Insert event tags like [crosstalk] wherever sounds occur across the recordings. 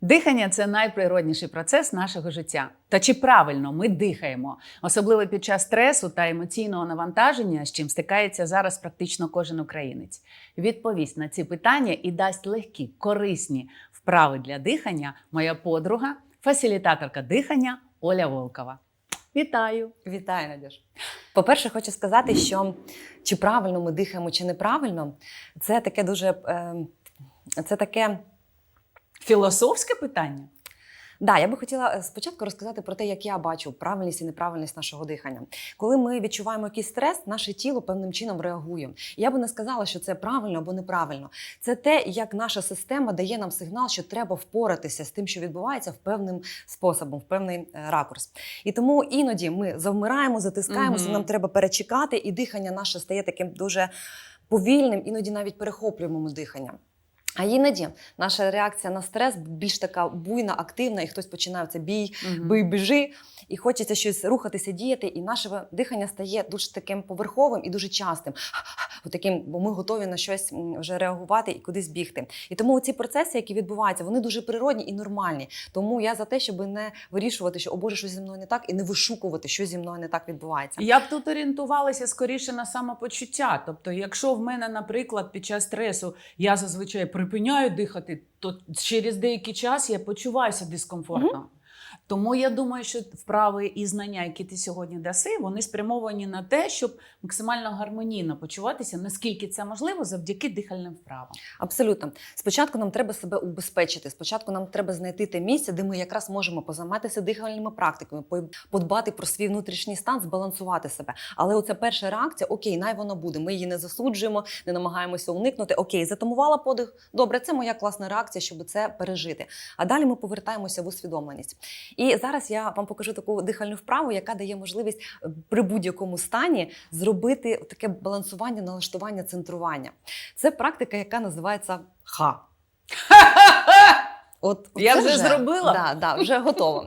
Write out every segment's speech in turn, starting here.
Дихання це найприродніший процес нашого життя. Та чи правильно ми дихаємо, особливо під час стресу та емоційного навантаження, з чим стикається зараз практично кожен українець? Відповість на ці питання і дасть легкі, корисні вправи для дихання моя подруга, фасилітаторка дихання Оля Волкова. Вітаю! Вітаю, Надюш. По-перше, хочу сказати, що чи правильно ми дихаємо, чи неправильно, це таке дуже е, це таке. Філософське питання. Да, я би хотіла е, спочатку розказати про те, як я бачу правильність і неправильність нашого дихання. Коли ми відчуваємо якийсь стрес, наше тіло певним чином реагує. Я би не сказала, що це правильно або неправильно. Це те, як наша система дає нам сигнал, що треба впоратися з тим, що відбувається, в певним способом, в певний е, ракурс. І тому іноді ми завмираємо, затискаємося, Мгм. нам треба перечекати, і дихання наше стає таким дуже повільним, іноді навіть перехоплюємо ми дихання. А іноді наша реакція на стрес більш така буйна, активна, і хтось починає це бій, бий, біжи, і хочеться щось рухатися, діяти, і наше дихання стає дуже таким поверховим і дуже частим. Таким, бо ми готові на щось вже реагувати і кудись бігти. І тому ці процеси, які відбуваються, вони дуже природні і нормальні. Тому я за те, щоб не вирішувати, що о Боже, щось зі мною не так, і не вишукувати, що зі мною не так відбувається. Я б тут орієнтувалася скоріше на самопочуття. Тобто, якщо в мене, наприклад, під час стресу я зазвичай припиняю дихати, то через деякий час я почуваюся дискомфортно. Тому я думаю, що вправи і знання, які ти сьогодні даси, вони спрямовані на те, щоб максимально гармонійно почуватися, наскільки це можливо, завдяки дихальним вправам. Абсолютно. Спочатку нам треба себе убезпечити. Спочатку нам треба знайти те місце, де ми якраз можемо позайматися дихальними практиками, по- подбати про свій внутрішній стан, збалансувати себе. Але оця перша реакція, окей, най воно буде. Ми її не засуджуємо, не намагаємося уникнути. Окей, затамувала подих. Добре, це моя класна реакція, щоб це пережити. А далі ми повертаємося в усвідомленість. І зараз я вам покажу таку дихальну вправу, яка дає можливість е, при будь-якому стані зробити таке балансування, налаштування, центрування. Це практика, яка називається ха. [laughs] От Я це вже зробила? Да, да, вже готова.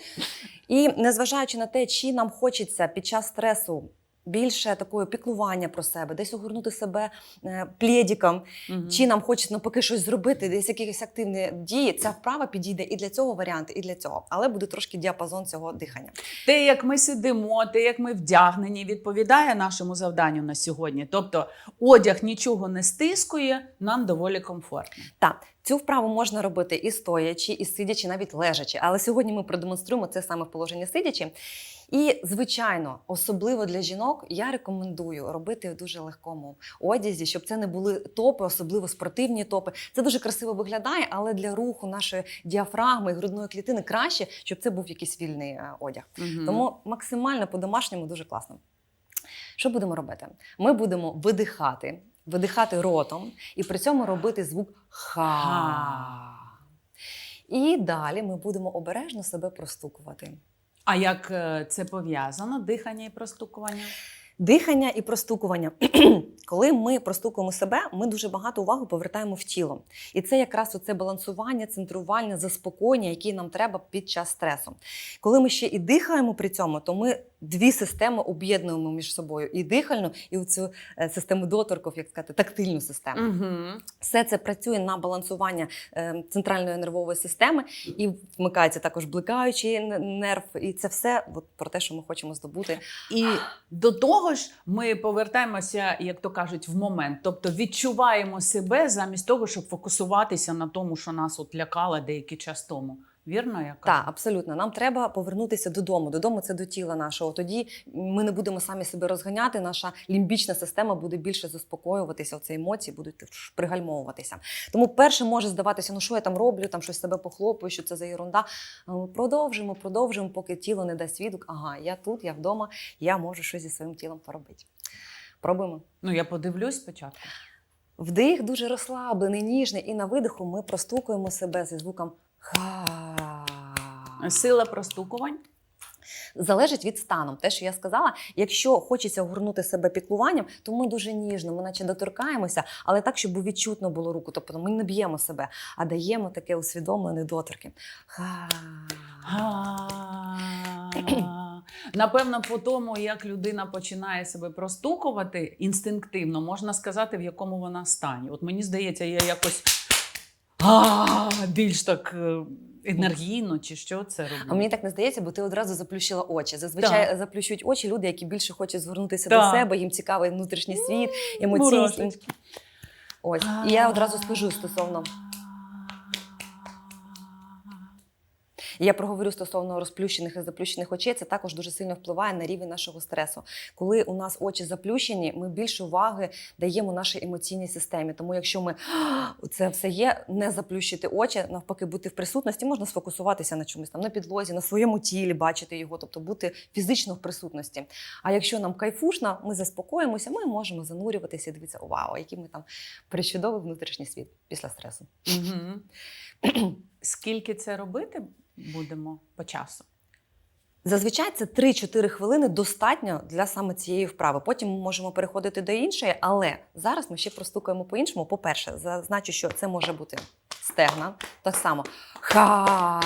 [laughs] І незважаючи на те, чи нам хочеться під час стресу більше такого піклування про себе, десь огорнути себе е, плєдіком, Мгм. чи нам хочеться навпаки щось зробити, десь якісь активні дії, ця вправа підійде і для цього варіанту, і для цього. Але буде трошки діапазон цього дихання. Те, як ми сидимо, те, як ми вдягнені, відповідає нашому завданню на сьогодні. Тобто одяг нічого не стискує, нам доволі комфортно. Так, цю вправу можна робити і стоячи, і сидячи, навіть лежачи. Але сьогодні ми продемонструємо це саме в положенні сидячи. І, звичайно, особливо для жінок, я рекомендую робити в дуже легкому одязі, щоб це не були топи, особливо спортивні топи. Це дуже красиво виглядає, але для руху нашої діафрагми і грудної клітини краще, щоб це був якийсь вільний е, одяг. Мгм. Тому максимально по-домашньому дуже класно. Що будемо робити? Ми будемо видихати, видихати ротом і при цьому робити звук ха. І далі ми будемо обережно себе простукувати. А як е, це пов'язано? Дихання і простукування? Дихання і простукування. [clears throat] Коли ми простукуємо себе, ми дуже багато уваги повертаємо в тіло. І це якраз оце балансування, центрування, заспокоєння, які нам треба під час стресу. Коли ми ще і дихаємо при цьому, то ми дві системи об'єднуємо між собою: і дихальну, і цю систему доторків, як сказати, тактильну систему. Угу. Все це працює на балансування е, центральної нервової системи і вмикається також бликаючий нерв. І це все от, про те, що ми хочемо здобути. І до того ж, ми повертаємося, як то кажуть, в момент. Тобто відчуваємо себе замість того, щоб фокусуватися на тому, що нас от лякало деякий час тому. Вірно, я кажу? Так, абсолютно. Нам треба повернутися додому. Додому це до тіла нашого. Тоді ми не будемо самі себе розганяти. Наша лімбічна система буде більше заспокоюватися. Оці емоції будуть пригальмовуватися. Тому перше може здаватися, ну що я там роблю, там щось себе похлопую, що це за ерунда. Продовжимо, продовжимо, поки тіло не дасть відгук. Ага, я тут, я вдома, я можу щось зі своїм тілом поробити. Пробуємо. Ну я подивлюсь спочатку. Вдих дуже розслаблений, ніжний, і на видиху ми простукуємо себе зі звуком. Сила простукувань. Залежить від стану. Те, що я сказала, якщо хочеться огорнути себе піклуванням, то ми дуже ніжно, ми наче доторкаємося, але так, щоб відчутно було руку. Тобто ми не б'ємо себе, а даємо таке усвідомлене доторки. Напевно, по тому, як людина починає себе простукувати інстинктивно, можна сказати, в якому вона стані. От мені здається, я якось а, більш так е, енергійно, чи що це робить? А мені так не здається, бо ти одразу заплющила очі. Зазвичай Так. заплющують очі люди, які більше хочуть звернутися Так. до себе, їм цікавий внутрішній світ, емоційність. Ось. І я одразу скажу стосовно. І Я проговорю стосовно розплющених і заплющених очей. Це також дуже сильно впливає на рівень нашого стресу. Коли у нас очі заплющені, ми більше уваги даємо нашій емоційній системі. Тому, якщо ми це все є, не заплющити очі, навпаки, бути в присутності, можна сфокусуватися на чомусь там на підлозі, на своєму тілі, бачити його, тобто бути фізично в присутності. А якщо нам кайфушно, ми заспокоїмося, ми можемо занурюватися і дивитися, вау, який ми там причудовий внутрішній світ після стресу. Мгм. [clears throat] Скільки це робити будемо по часу? Зазвичай це 3-4 хвилини достатньо для саме цієї вправи. Потім ми можемо переходити до іншої, але зараз ми ще простукаємо по-іншому. По-перше, зазначу, що це може бути стегна. Так само ха.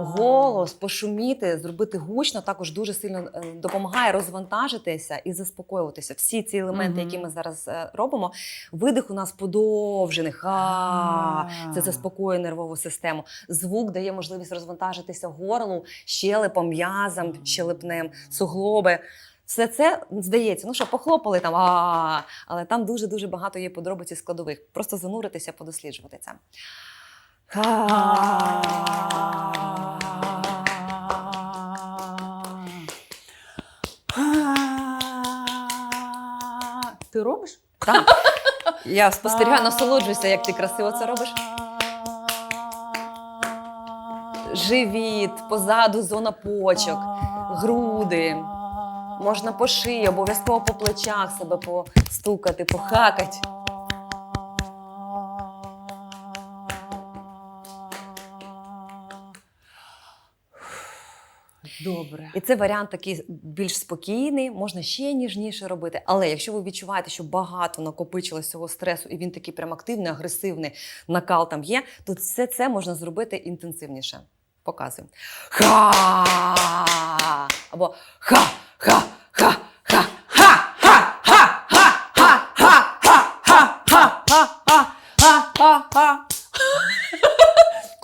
Голос, пошуміти, зробити гучно також дуже сильно е, допомагає розвантажитися і заспокоюватися. Всі ці елементи, які ми зараз е, робимо, видих у нас подовжений. Ха. Це заспокоює нервову систему. Звук дає можливість розвантажитися горлу, щелепом, м'язам, щелепним, суглоби. Все це здається, ну що, похлопали там, а але там дуже дуже багато є подробиць і складових. Просто зануритися, подосліджувати це. Ти робиш? Так. Я спостерігаю, насолоджуюся, як ти красиво це робиш. Живіт, позаду зона почок, груди. Можна по шиї, обов'язково по плечах себе постукати, похакати. Добре. І це варіант такий більш спокійний, можна ще ніжніше робити. Але якщо ви відчуваєте, що багато накопичилось цього стресу, і він такий прям активний, агресивний, накал там є, то все це можна зробити інтенсивніше. Показуємо. Ха! Або ха, ха,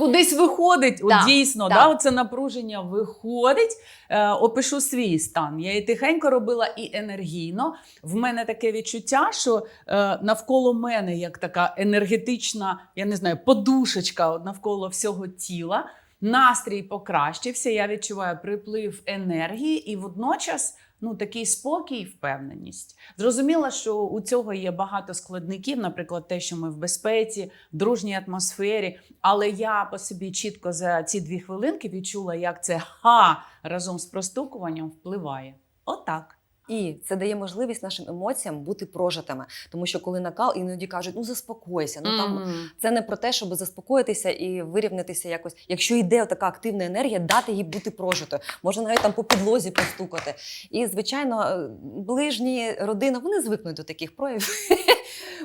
Кудись виходить, От дійсно, так. Да, оце напруження виходить. Е, опишу свій стан. Я і тихенько робила, і енергійно. В мене таке відчуття, що е, навколо мене як така енергетична, я не знаю, подушечка навколо всього тіла. Настрій покращився. Я відчуваю приплив енергії і водночас. Ну, такий спокій впевненість. Зрозуміло, що у цього є багато складників, наприклад, те, що ми в безпеці, в дружній атмосфері. Але я по собі чітко за ці дві хвилинки відчула, як це ха разом з простукуванням впливає. Отак. І це дає можливість нашим емоціям бути прожитими. Тому що коли накал, іноді кажуть, ну заспокойся. Ну там Мгм. це не про те, щоб заспокоїтися і вирівнятися якось. Якщо йде така активна енергія, дати їй бути прожитою. Можна навіть там по підлозі постукати. І, звичайно, е, ближні родина вони звикнуть до таких проявів.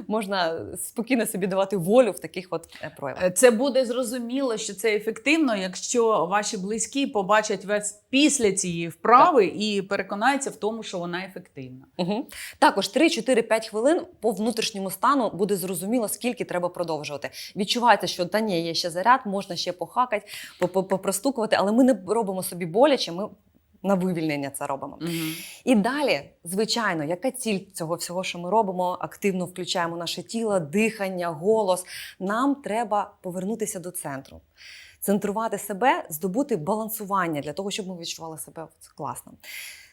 Можна спокійно собі давати волю в таких от е, проявах. Е, Це буде зрозуміло, що це ефективно, якщо ваші близькі побачать вас після цієї вправи і переконаються в тому, що вона ефективна. Угу. Також 3-4-5 хвилин по внутрішньому стану буде зрозуміло, скільки треба продовжувати. Відчувається, що та ні, є ще заряд, можна ще похакати, по- по- попростукувати, але ми не робимо собі боляче, ми на вивільнення це робимо. Мгм. І далі, звичайно, яка ціль цього всього, що ми робимо? Активно включаємо наше тіло, дихання, голос. Нам треба повернутися до центру. Центрувати себе, здобути балансування для того, щоб ми відчували себе класно.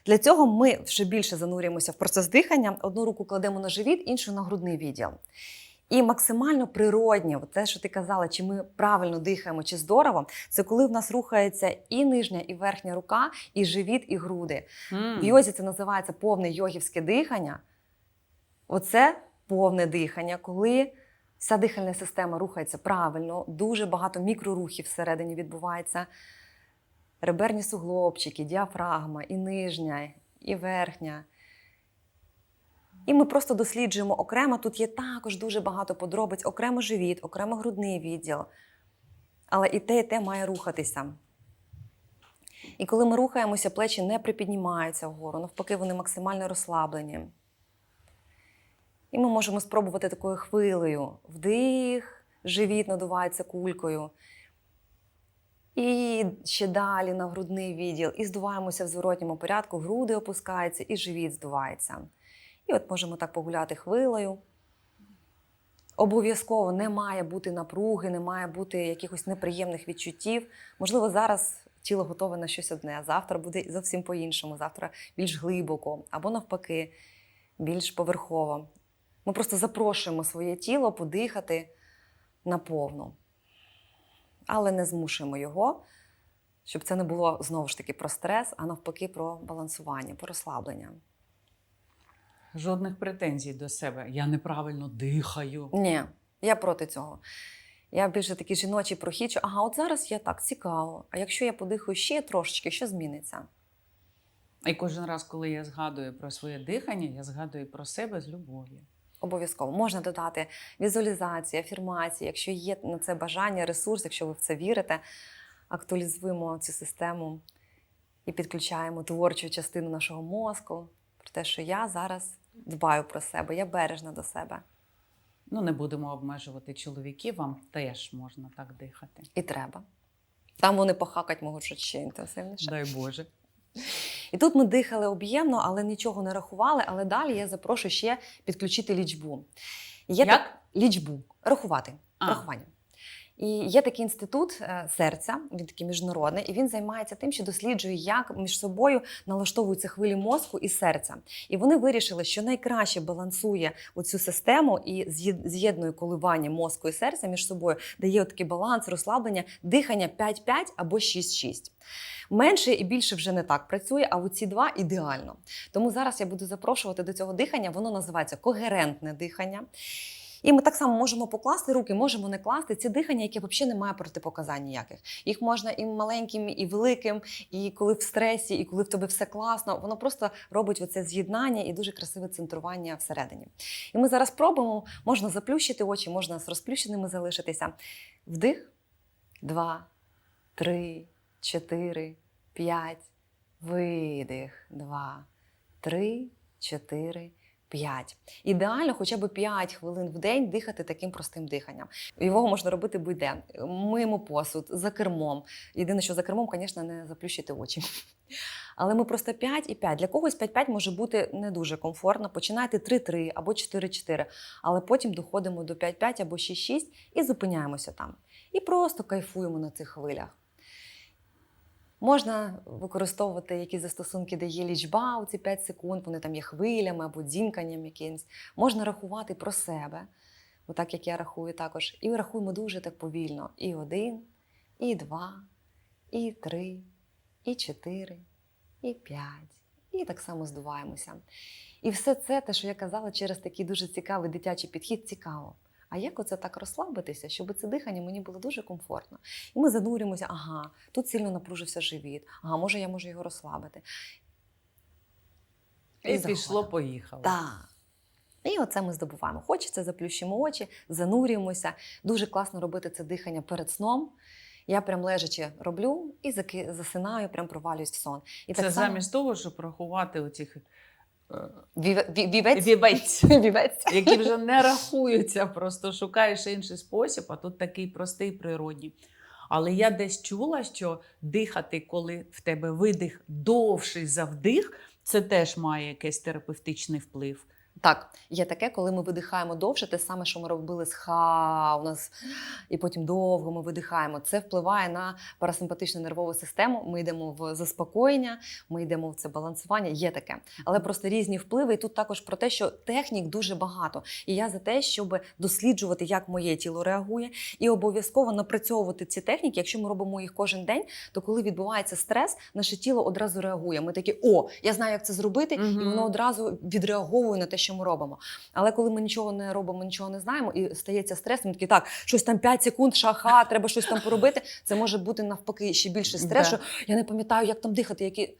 Для цього ми ще більше занурюємося в процес дихання. Одну руку кладемо на живіт, іншу на грудний відділ. І максимально природньо, от те, що ти казала, чи ми правильно дихаємо, чи здорово, це коли в нас рухається і нижня, і верхня рука, і живіт, і груди. М. В йозі це називається повне йогівське дихання. Оце повне дихання, коли вся дихальна система рухається правильно, дуже багато мікрорухів всередині відбувається. Реберні суглобчики, діафрагма, і нижня, і верхня. І ми просто досліджуємо окремо. Тут є також дуже багато подробиць, окремо живіт, окремо грудний відділ. Але і те, і те має рухатися. І коли ми рухаємося, плечі не припіднімаються вгору, навпаки, вони максимально розслаблені. І ми можемо спробувати такою хвилею. Вдих, живіт надувається кулькою. І ще далі на грудний відділ. І здуваємося в зворотньому порядку, груди опускаються і живіт здувається. І от можемо так погуляти хвилею. Обов'язково не має бути напруги, не має бути якихось неприємних відчуттів. Можливо, зараз тіло готове на щось одне, а завтра буде зовсім по-іншому, завтра більш глибоко, або навпаки, більш поверхово. Ми просто запрошуємо своє тіло подихати наповну, але не змушуємо його, щоб це не було знову ж таки про стрес, а навпаки, про балансування, про розслаблення. Жодних претензій до себе. Я неправильно дихаю. Ні, я проти цього. Я більше такий жіночий прохід, що ага, от зараз я так цікаво. А якщо я подихаю ще трошечки, що зміниться? І кожен раз, коли я згадую про своє дихання, я згадую про себе з любов'ю. Обов'язково можна додати візуалізації, афірмації, якщо є на це бажання, ресурс, якщо ви в це вірите, актуалізуємо цю систему і підключаємо творчу частину нашого мозку про те, що я зараз дбаю про себе, я бережна до себе. Ну, не будемо обмежувати чоловіків, вам теж можна так дихати. І треба. Там вони похакать можуть ще інтенсивніше. Дай Боже. І тут ми дихали об'ємно, але нічого не рахували. Але далі я запрошую ще підключити лічбу. Є Як? так- лічбу, рахувати. А. Рахування. І є такий інститут е, серця, він такий міжнародний, і він займається тим, що досліджує, як між собою налаштовуються хвилі мозку і серця. І вони вирішили, що найкраще балансує оцю систему і з'єднує коливання мозку і серця між собою, дає такий баланс, розслаблення, дихання 5-5 або 6-6. Менше і більше вже не так працює, а оці два ідеально. Тому зараз я буду запрошувати до цього дихання. Воно називається когерентне дихання. І ми так само можемо покласти руки, можемо не класти. Це дихання, яке взагалі не має протипоказань ніяких. Їх можна і маленьким, і великим, і коли в стресі, і коли в тебе все класно. Воно просто робить оце з'єднання і дуже красиве центрування всередині. І ми зараз пробуємо, можна заплющити очі, можна з розплющеними залишитися. Вдих, два, три, чотири, п'ять. Видих. Два, три, чотири, п'ять. Ідеально хоча б 5 хвилин в день дихати таким простим диханням. Його можна робити будь-де. Миємо посуд, за кермом. Єдине, що за кермом, звісно, не заплющити очі. Але ми просто 5 і 5. Для когось 5-5 може бути не дуже комфортно. Починайте 3-3 або 4-4, але потім доходимо до 5-5 або 6-6 і зупиняємося там. І просто кайфуємо на цих хвилях. Можна використовувати якісь застосунки, де є лічба у ці 5 секунд, вони там є хвилями або дзіньканням якимсь. Можна рахувати про себе, отак як я рахую також. І рахуємо дуже так повільно. І один, і два, і три, і чотири, і п'ять. І так само здуваємося. І все це, те, що я казала, через такий дуже цікавий дитячий підхід, цікаво. А як оце так розслабитися, щоб це дихання мені було дуже комфортно? І ми занурюємося, ага, тут сильно напружився живіт, ага, може я можу його розслабити. І заходимо. пішло, поїхало. Так. І оце ми здобуваємо. Хочеться, заплющимо очі, занурюємося. Дуже класно робити це дихання перед сном. Я прям лежачи роблю і засинаю, прям провалююсь в сон. І Це так само замість того, щоб рахувати оцих вівець. вівець, [laughs] Вівець. які вже [laughs] не рахуються, просто шукаєш інший спосіб, а тут такий простий природній. Але я десь чула, що дихати, коли в тебе видих довший за вдих, це теж має якийсь терапевтичний вплив. Так, є таке, коли ми видихаємо довше, те саме, що ми робили з ха у нас, і потім довго ми видихаємо. Це впливає на парасимпатичну нервову систему. Ми йдемо в заспокоєння, ми йдемо в це балансування. Є таке, але просто різні впливи. І тут також про те, що технік дуже багато. І я за те, щоб досліджувати, як моє тіло реагує, і обов'язково напрацьовувати ці техніки. Якщо ми робимо їх кожен день, то коли відбувається стрес, наше тіло одразу реагує. Ми такі, о, я знаю, як це зробити, і воно одразу відреаговує на те, що ми робимо. Але коли ми нічого не робимо, нічого не знаємо, і стається стрес, ми такі, так, щось там 5 секунд, шаха, [laughs] треба щось там поробити. Це може бути навпаки ще більше стрес, Да. що я не пам'ятаю, як там дихати, які.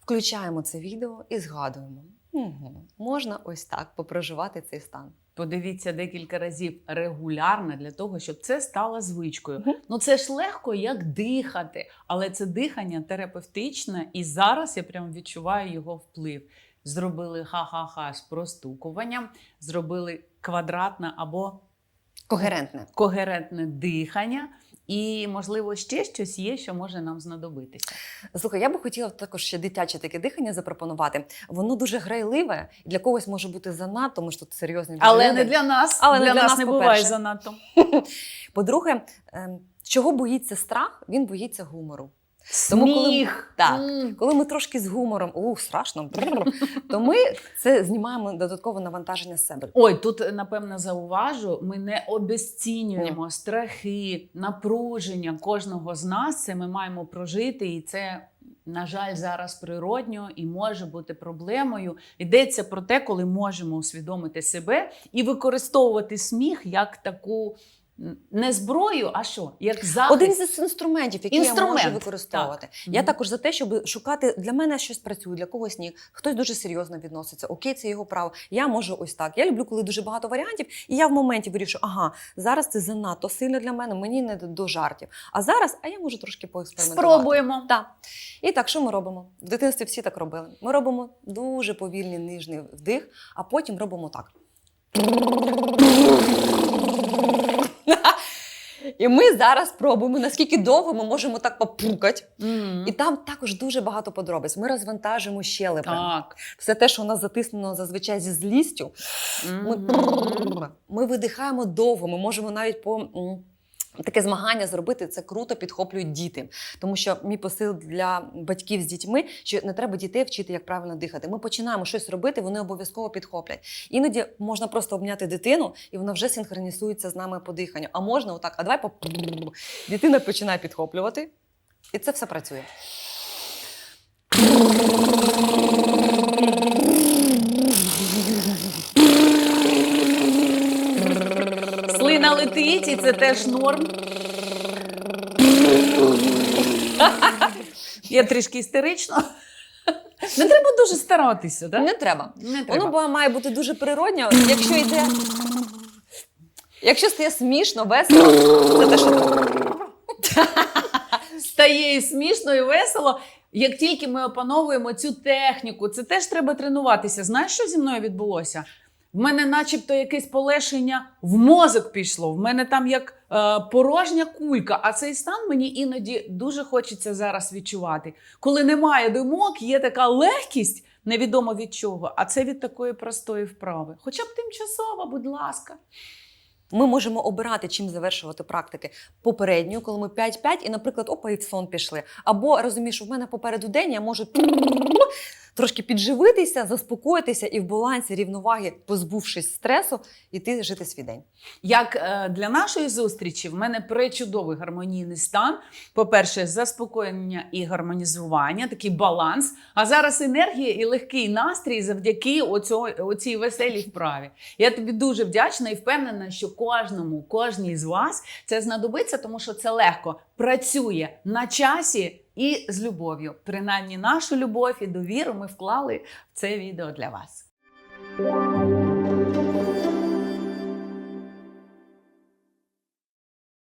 Включаємо це відео і згадуємо. Угу. Можна ось так попроживати цей стан. Подивіться декілька разів регулярно для того, щоб це стало звичкою. Мгм. Ну це ж легко як дихати, але це дихання терапевтичне, і зараз я прям відчуваю його вплив. Зробили ха-ха-ха з простукуванням, зробили квадратне або Когерентне. когерентне дихання, і, можливо, ще щось є, що може нам знадобитися. Слухай, я би хотіла також ще дитяче таке дихання запропонувати. Воно дуже грайливе, і для когось може бути занадто, тому що тут серйозні Але люди. не для нас. Але для, для нас, нас, не буває занадто. [laughs] По-друге, ем, чого боїться страх, він боїться гумору. Тому коли- Так. Коли ми трошки з гумором, ух, страшно, то ми це знімаємо додаткове навантаження з себе. Ой, тут напевно зауважу, ми не обесцінюємо страхи, напруження кожного з нас. Це ми маємо прожити, і це, на жаль, зараз природньо і може бути проблемою. Йдеться про те, коли можемо усвідомити себе і використовувати сміх як таку не зброю, а що? Як захист. Один з інструментів, які я можу використовувати. так. Я Мгм. також за те, щоб шукати для мене щось працює, для когось ні. Хтось дуже серйозно відноситься. Окей, це його право. Я можу ось так. Я люблю, коли дуже багато варіантів, і я в моменті вирішую, ага, зараз це занадто сильно для мене, мені не до- жартів. А зараз, а я можу трошки поекспериментувати. Спробуємо. Так. І так, що ми робимо? В дитинстві всі так робили. Ми робимо дуже повільний ніжний вдих, а потім робимо так. І ми зараз пробуємо, наскільки довго ми можемо так попукати. М. І там також дуже багато подробиць. Ми розвантажимо щелепи. Так. Все те, що у нас затиснено зазвичай зі злістю, ми, ми видихаємо довго. Ми можемо навіть по. Таке змагання зробити це круто підхоплюють діти, тому що мій посил для батьків з дітьми, що не треба дітей вчити, як правильно дихати. Ми починаємо щось робити, вони обов'язково підхоплять. Іноді можна просто обняти дитину, і вона вже синхронізується з нами по диханню. А можна отак, а давай по дитина починає підхоплювати, і це все працює. Летить, і це теж норм. [laughs] Я трішки істерично. Не треба дуже старатися, так? Не треба. Не треба. Воно має бути дуже природньо. Якщо йде. Якщо стає смішно, весело, це те, що треба. [laughs] Стає і смішно, і весело. Як тільки ми опановуємо цю техніку, це теж треба тренуватися. Знаєш, що зі мною відбулося? В мене, начебто, якесь полегшення в мозок пішло. В мене там як е, порожня кулька. А цей стан мені іноді дуже хочеться зараз відчувати. Коли немає думок, є така легкість, невідомо від чого. А це від такої простої вправи. Хоча б тимчасово, будь ласка. Ми можемо обирати, чим завершувати практики. Попередньо, коли ми 5-5, і, наприклад, опа, і в сон пішли. Або розумієш, в мене попереду день, я можу трошки підживитися, заспокоїтися і в балансі рівноваги, позбувшись стресу, іти жити свій день. Як е, для нашої зустрічі, в мене пречудовий гармонійний стан. По-перше, заспокоєння і гармонізування, такий баланс. А зараз енергія і легкий настрій завдяки оцьо, оцій веселій вправі. Я тобі дуже вдячна і впевнена, що кожному, кожній з вас це знадобиться, тому що це легко працює на часі і з любов'ю. Принаймні, нашу любов і довіру ми вклали в це відео для вас.